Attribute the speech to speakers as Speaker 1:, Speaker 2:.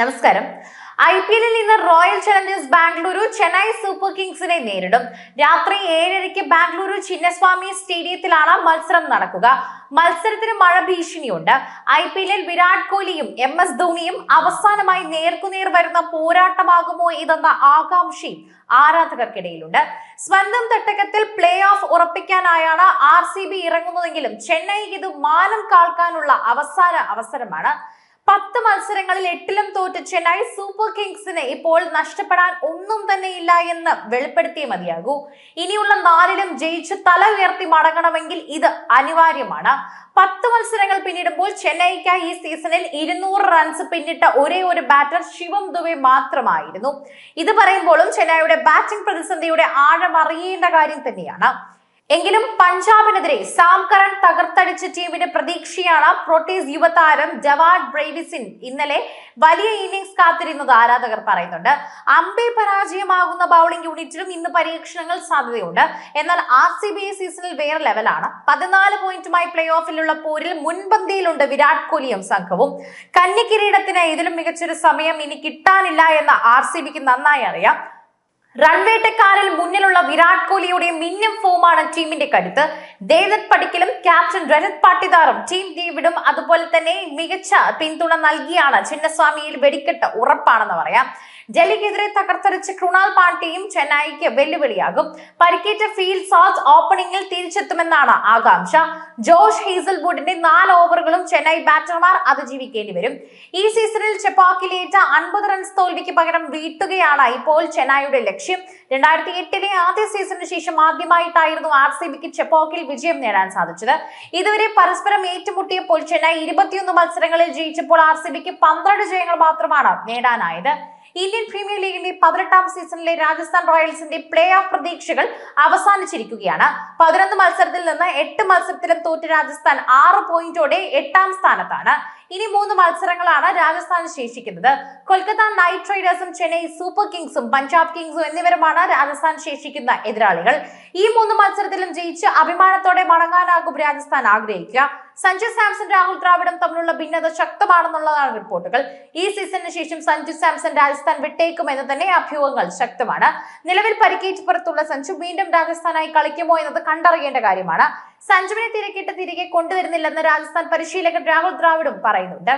Speaker 1: നമസ്കാരം. I P എല്ലിൽ ഇന്ന് royal challengers Bengaluru Chennai super കിങ്സിനെ നേരിടും. രാത്രി ഏഴരയ്ക്ക് ബാംഗ്ലൂരു ചിന്നസ്വാമി സ്റ്റേഡിയത്തിലാണ് മത്സരം നടക്കുക. മത്സരത്തിന് മഴ ഭീഷണിയുണ്ട്. ഐ പി എല്ലിൽ വിരാട് കോഹ്ലിയും എം എസ് ധോണിയും അവസാനമായി നേർക്കുനേർ വരുന്ന പോരാട്ടമാകുമോ ഇതെന്ന ആകാംക്ഷയും ആരാധകർക്കിടയിലുണ്ട്. സ്വന്തം തട്ടകത്തിൽ പ്ലേ ഓഫ് ഉറപ്പിക്കാനായാണ് ആർ സി ബി ഇറങ്ങുന്നതെങ്കിലും ചെന്നൈക്ക് ഇത് മാനം കാൾക്കാനുള്ള അവസാന അവസരമാണ്. പത്ത് മത്സരങ്ങളിൽ എട്ടിലും തോറ്റ ചെന്നൈ സൂപ്പർ കിങ്സിന് ഇപ്പോൾ നഷ്ടപ്പെടാൻ ഒന്നും തന്നെ ഇല്ല എന്ന് വെളിപ്പെടുത്തിയേ മതിയാകൂ. ഇനിയുള്ള നാലിലും ജയിച്ച് തല ഉയർത്തി മടങ്ങണമെങ്കിൽ ഇത് അനിവാര്യമാണ്. പത്ത് മത്സരങ്ങൾ പിന്നിടുമ്പോൾ ചെന്നൈക്കായി ഈ സീസണിൽ ഇരുന്നൂറ് റൺസ് പിന്നിട്ട ഒരേ ഒരു ബാറ്റർ ശിവം ദുബെ മാത്രമായിരുന്നു. ഇത് പറയുമ്പോഴും ചെന്നൈയുടെ ബാറ്റിംഗ് പ്രതിസന്ധിയുടെ ആഴം അറിയേണ്ട കാര്യം തന്നെയാണ്. എങ്കിലും പഞ്ചാബിനെതിരെ സാംകരൺ തകർത്തടിച്ച ടീമിന്റെ പ്രതീക്ഷയാണ് പ്രോട്ടീസ് യുവതാരം ജവാഡ് ബ്രേവിസിൻ ഇന്നലെ വലിയ ഇന്നിംഗ്സ് കാത്തിരുന്നത് ആരാധകർ പറയുന്നുണ്ട്. അമ്പി പരാജയമാകുന്ന ബൗളിംഗ് യൂണിറ്റിലും ഇന്ന് പരീക്ഷണങ്ങൾ സാധ്യതയുണ്ട്. എന്നാൽ ആർ സി ബി സീസണിൽ വേറെ ലെവലാണ് പതിനാല് പോയിന്റുമായി പ്ലേ ഓഫിലുള്ള പോരിൽ മുൻപന്തിയിലുണ്ട് വിരാട് കോഹ്ലിയും സംഘവും. കന്നി കിരീടത്തിന് ഇതിലും മികച്ചൊരു സമയം ഇനി കിട്ടാനില്ല എന്ന് ആർ സി ബിക്ക് നന്നായി അറിയാം. റൺവേട്ടക്കാരിൽ മുന്നിലുള്ള വിരാട് കോഹ്ലിയുടെ മിന്നും ഫോമാണ് ടീമിന്റെ കരുത്ത്. ദേവത് പടിക്കലും ക്യാപ്റ്റൻ രജത് പാട്ടിദാറും ടീം ഡേവിഡും അതുപോലെ തന്നെ മികച്ച പിന്തുണ നൽകിയാണ് ചിന്നസ്വാമിയിൽ വെടിക്കെട്ട് ഉറപ്പാണെന്ന് പറയാം. ഡൽഹിക്കെതിരെ തകർത്തെറിച്ച് കൃണാൽ പാണ്ഡ്യയും ചെന്നൈക്ക് വെല്ലുവിളിയാകും. പരിക്കേറ്റ ഫീൽഡ് സാസ് ഓപ്പണിംഗിൽ തിരിച്ചെത്തുമെന്നാണ് ആകാംക്ഷ. ജോഷ് ഹീസൽവുഡിന്റെ നാല് ഓവറുകളും ചെന്നൈ ബാറ്റർമാർ അതിജീവിക്കേണ്ടി വരും. ഈ സീസണിൽ ചെപ്പാക്കിലേറ്റ അൻപത് റൺസ് തോൽവിക്ക് പകരം വീട്ടുകയാണ് ഇപ്പോൾ ചെന്നൈയുടെ ലക്ഷ്യം. രണ്ടായിരത്തി എട്ടിലെ ആദ്യ സീസണിന് ശേഷം ആദ്യമായിട്ടായിരുന്നു ആർ സി ബിക്ക് ചെപ്പോക്കിൽ വിജയം നേടാൻ സാധിച്ചത്. ഇതുവരെ പരസ്പരം ഏറ്റുമുട്ടിയപ്പോൾ ചെന്നൈ ഇരുപത്തിയൊന്ന് മത്സരങ്ങളിൽ ജയിച്ചപ്പോൾ ആർ സി ബിക്ക് പന്ത്രണ്ട് ജയങ്ങൾ മാത്രമാണ് നേടാനായത്. ഇന്ത്യൻ പ്രീമിയർ ലീഗിന്റെ പതിനെട്ടാം സീസണിലെ രാജസ്ഥാൻ റോയൽസിന്റെ പ്ലേ ഓഫ് പ്രതീക്ഷകൾ അവസാനിച്ചിരിക്കുകയാണ്. പതിനൊന്ന് മത്സരത്തിൽ നിന്ന് എട്ട് മത്സരത്തിലും തോറ്റ രാജസ്ഥാൻ ആറ് പോയിന്റോടെ എട്ടാം സ്ഥാനത്താണ്. ഇനി മൂന്ന് മത്സരങ്ങളാണ് രാജസ്ഥാൻ ശേഷിക്കുന്നത്. കൊൽക്കത്ത നൈറ്റ് റൈഡേഴ്സും ചെന്നൈ സൂപ്പർ കിങ്സും പഞ്ചാബ് കിങ്സും എന്നിവരുമാണ് രാജസ്ഥാൻ ശേഷിക്കുന്ന എതിരാളികൾ. ഈ മൂന്ന് മത്സരത്തിലും ജയിച്ച് അഭിമാനത്തോടെ മടങ്ങാനാകും രാജസ്ഥാൻ ആഗ്രഹിക്കുക. സഞ്ജു സാംസൺ രാഹുൽ ദ്രാവിഡും തമ്മിലുള്ള ഭിന്നത ശക്തമാണെന്നുള്ളതാണ് റിപ്പോർട്ടുകൾ. ഈ സീസണിന് ശേഷം സഞ്ജു സാംസൺ രാജസ്ഥാൻ വിട്ടേക്കും വിട്ടേക്കുമെന്ന് തന്നെ അഭ്യൂഹങ്ങൾ ശക്തമാണ്. നിലവിൽ പരിക്കേറ്റ് പുറത്തുള്ള സഞ്ജു വീണ്ടും രാജസ്ഥാനായി കളിക്കുമോ എന്നത് കണ്ടറിയേണ്ട കാര്യമാണ്. സഞ്ജുവിനെ തിരക്കിട്ട് തിരികെ കൊണ്ടുവരുന്നില്ലെന്ന് രാജസ്ഥാൻ പരിശീലകൻ രാഹുൽ ദ്രാവിഡും പറയുന്നുണ്ട്.